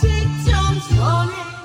시점 전에